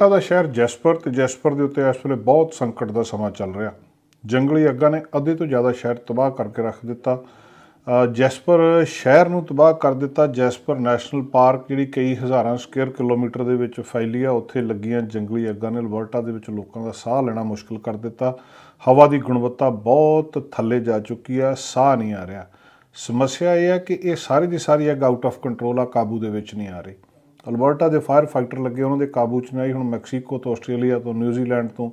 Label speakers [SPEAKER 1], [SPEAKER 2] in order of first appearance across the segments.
[SPEAKER 1] Alberta ਦਾ ਸ਼ਹਿਰ Jasper ਤੇ Jasper ਦੇ ਉੱਤੇ ਇਸ ਵੇਲੇ ਬਹੁਤ ਸੰਕਟ ਦਾ ਸਮਾਂ ਚੱਲ ਰਿਹਾ। ਜੰਗਲੀ ਅੱਗਾਂ ਨੇ ਅੱਧੇ ਤੋਂ ਜ਼ਿਆਦਾ ਸ਼ਹਿਰ ਤਬਾਹ ਕਰਕੇ ਰੱਖ ਦਿੱਤਾ। ਅ, ਜੈਸਪਰ ਸ਼ਹਿਰ ਨੂੰ ਤਬਾਹ ਕਰ ਦਿੱਤਾ। ਜੈਸਪਰ ਨੈਸ਼ਨਲ ਪਾਰਕ ਜਿਹੜੀ ਕਈ ਹਜ਼ਾਰਾਂ ਸਕੁਅਰ ਕਿਲੋਮੀਟਰ ਦੇ ਵਿੱਚ ਫੈਲੀ ਆ। ਉੱਥੇ ਲੱਗੀਆਂ ਜੰਗਲੀ ਅੱਗਾਂ ਨੇ ਅਲਬਰਟਾ ਦੇ ਵਿੱਚ ਲੋਕਾਂ ਦਾ ਸਾਹ ਲੈਣਾ ਮੁਸ਼ਕਲ ਕਰ ਦਿੱਤਾ। ਹਵਾ ਦੀ ਗੁਣਵੱਤਾ ਬਹੁਤ ਥੱਲੇ ਜਾ ਚੁੱਕੀ ਆ ਸਾਹ ਨਹੀਂ ਆ ਰਿਹਾ। ਸਮੱਸਿਆ ਇਹ ਹੈ ਕਿ ਇਹ ਸਾਰੀ ਦੀ ਸਾਰੀ ਅੱਗ ਆਊਟ ਆਫ ਕੰਟਰੋਲ ਆ ਕਾਬੂ ਦੇ ਵਿੱਚ ਨਹੀਂ ਆ ਰਹੀ। ਅਲਬਰਟਾ ਦੇ ਫਾਇਰ ਫਾਈਟਰ ਲੱਗੇ, ਉਹਨਾਂ ਦੇ ਕਾਬੂ 'ਚ ਨਹੀਂ ਹੁਣ ਮੈਕਸੀਕੋ ਤੋਂ, ਆਸਟ੍ਰੇਲੀਆ ਤੋਂ ਨਿਊਜ਼ੀਲੈਂਡ ਤੋਂ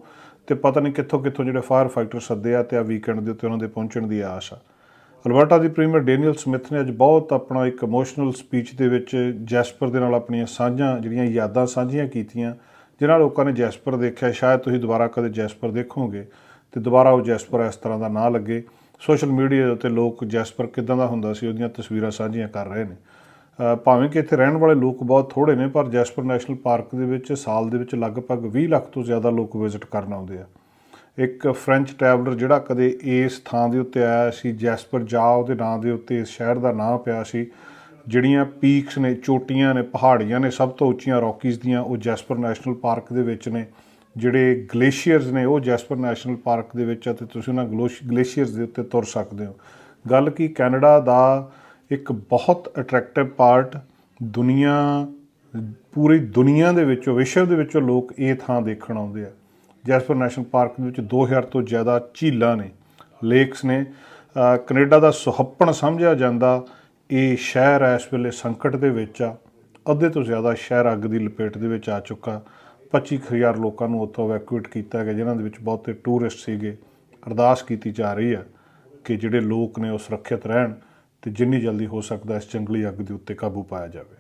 [SPEAKER 1] ਤੇ ਪਤਾ ਨਹੀਂ ਕਿੱਥੋਂ ਕਿੱਥੋਂ ਜਿਹੜੇ ਫਾਇਰ ਫਾਈਟਰ ਸੱਦੇ ਆ ਤੇ ਆ ਵੀਕਐਂਡ ਦੇ ਉੱਤੇ ਉਹਨਾਂ ਦੇ ਪਹੁੰਚਣ ਦੀ ਆਸ ਆ। ਅਲਬਰਟਾ ਦੀ ਪ੍ਰੀਮੀਅਰ ਡੈਨੀਅਲ ਸਮਿਥ ਨੇ ਅੱਜ ਬਹੁਤ ਆਪਣਾ ਇੱਕ ਇਮੋਸ਼ਨਲ ਸਪੀਚ ਦੇ ਵਿੱਚ ਜੈਸਪਰ ਦੇ ਨਾਲ ਆਪਣੀਆਂ ਸਾਂਝਾਂ, ਜਿਹੜੀਆਂ ਯਾਦਾਂ ਸਾਂਝੀਆਂ ਕੀਤੀਆਂ, ਜਿਨ੍ਹਾਂ ਲੋਕਾਂ ਨੇ ਜੈਸਪਰ ਦੇਖਿਆ, ਸ਼ਾਇਦ ਤੁਸੀਂ ਦੁਬਾਰਾ ਕਦੇ ਜੈਸਪਰ ਦੇਖੋਗੇ ਤੇ ਦੁਬਾਰਾ ਉਹ ਜੈਸਪਰ ਇਸ ਤਰ੍ਹਾਂ ਦਾ ਨਾ ਲੱਗੇ। ਸੋਸ਼ਲ ਮੀਡੀਆ ਦੇ ਉੱਤੇ ਲੋਕ ਜੈਸਪਰ ਕਿਦਾਂ ਦਾ ਹੁੰਦਾ ਸੀ, ਉਹਦੀਆਂ ਤਸਵੀਰਾਂ ਸਾਂਝੀਆਂ ਕਰ ਰਹੇ ਨੇ। ਭਾਵੇਂ ਕਿ ਇੱਥੇ ਰਹਿਣ ਵਾਲੇ ਲੋਕ ਬਹੁਤ ਥੋੜੇ ਨੇ, ਪਰ ਜੈਸਪਰ ਨੈਸ਼ਨਲ ਪਾਰਕ ਦੇ ਵਿੱਚ ਸਾਲ ਦੇ ਵਿੱਚ ਲਗਭਗ 20 ਲੱਖ ਤੋਂ ਜ਼ਿਆਦਾ ਲੋਕ ਵਿਜ਼ਿਟ ਕਰਨ ਆਉਂਦੇ ਆ। ਇੱਕ ਫ੍ਰੈਂਚ ਟਰੈਵਲਰ ਜਿਹੜਾ ਕਦੇ ਇਸ ਥਾਂ ਦੇ ਉੱਤੇ ਆਇਆ ਸੀ, ਜੈਸਪਰ ਜਾ ਉਹਦੇ ਨਾਂ ਦੇ ਉੱਤੇ ਇਸ ਸ਼ਹਿਰ ਦਾ ਨਾਂ ਪਿਆ ਸੀ, ਜਿਹੜੀਆਂ ਪੀਕਸ ਨੇ, ਚੋਟੀਆਂ ਨੇ, ਪਹਾੜੀਆਂ ਨੇ, ਸਭ ਤੋਂ ਉੱਚੀਆਂ ਰੌਕੀਜ਼ ਦੀਆਂ ਉਹ ਜੈਸਪਰ ਨੈਸ਼ਨਲ ਪਾਰਕ ਦੇ ਵਿੱਚ ਨੇ। ਜਿਹੜੇ ਗਲੇਸ਼ੀਅਰਸ ਨੇ ਉਹ ਜੈਸਪਰ ਨੈਸ਼ਨਲ ਪਾਰਕ ਦੇ ਵਿੱਚ ਅਤੇ ਤੁਸੀਂ ਉਹਨਾਂ ਗਲੇਸ਼ੀਅਰਸ ਦੇ ਉੱਤੇ ਤੁਰ ਸਕਦੇ ਹੋ। ਗੱਲ ਕੀ ਕੈਨੇਡਾ ਦਾ ਇੱਕ ਬਹੁਤ ਅਟਰੈਕਟਿਵ ਪਾਰਟ ਦੁਨੀਆ, ਪੂਰੀ ਦੁਨੀਆ ਦੇ ਵਿੱਚੋਂ, ਵਿਸ਼ਵ ਦੇ ਵਿੱਚੋਂ ਲੋਕ ਇਹ ਥਾਂ ਦੇਖਣ ਆਉਂਦੇ ਆ। ਜੈਸਪਰ ਨੈਸ਼ਨਲ ਪਾਰਕ ਦੇ ਵਿੱਚ 2000 ਤੋਂ ਜ਼ਿਆਦਾ ਝੀਲਾਂ ਨੇ, ਲੇਕਸ ਨੇ। ਅਹ ਕੈਨੇਡਾ ਦਾ ਸੁਹੱਪਣ ਸਮਝਿਆ ਜਾਂਦਾ, ਇਹ ਸ਼ਹਿਰ ਇਸ ਵੇਲੇ ਸੰਕਟ ਦੇ ਵਿੱਚ ਆ। ਅੱਧੇ ਤੋਂ ਜ਼ਿਆਦਾ ਸ਼ਹਿਰ ਅੱਗ ਦੀ ਲਪੇਟ ਦੇ ਵਿੱਚ ਆ ਚੁੱਕਾ। 25000 ਲੋਕਾਂ ਨੂੰ ਉੱਥੋਂ ਇਵੈਕੂਏਟ ਕੀਤਾ ਗਿਆ, ਜਿਨ੍ਹਾਂ ਦੇ ਵਿੱਚ ਬਹੁਤੇ ਟੂਰਿਸਟ ਸੀਗੇ। ਅਰਦਾਸ ਕੀਤੀ ਜਾ ਰਹੀ ਆ ਕਿ ਜਿਹੜੇ ਲੋਕ ਨੇ ਉਹ ਸੁਰੱਖਿਅਤ ਰਹਿਣ। ਅਤੇ ਜਿੰਨੀ ਜਲਦੀ ਹੋ ਸਕਦਾ ਇਸ ਜੰਗਲੀ ਅੱਗ ਦੇ ਉੱਤੇ ਕਾਬੂ ਪਾਇਆ ਜਾਵੇ।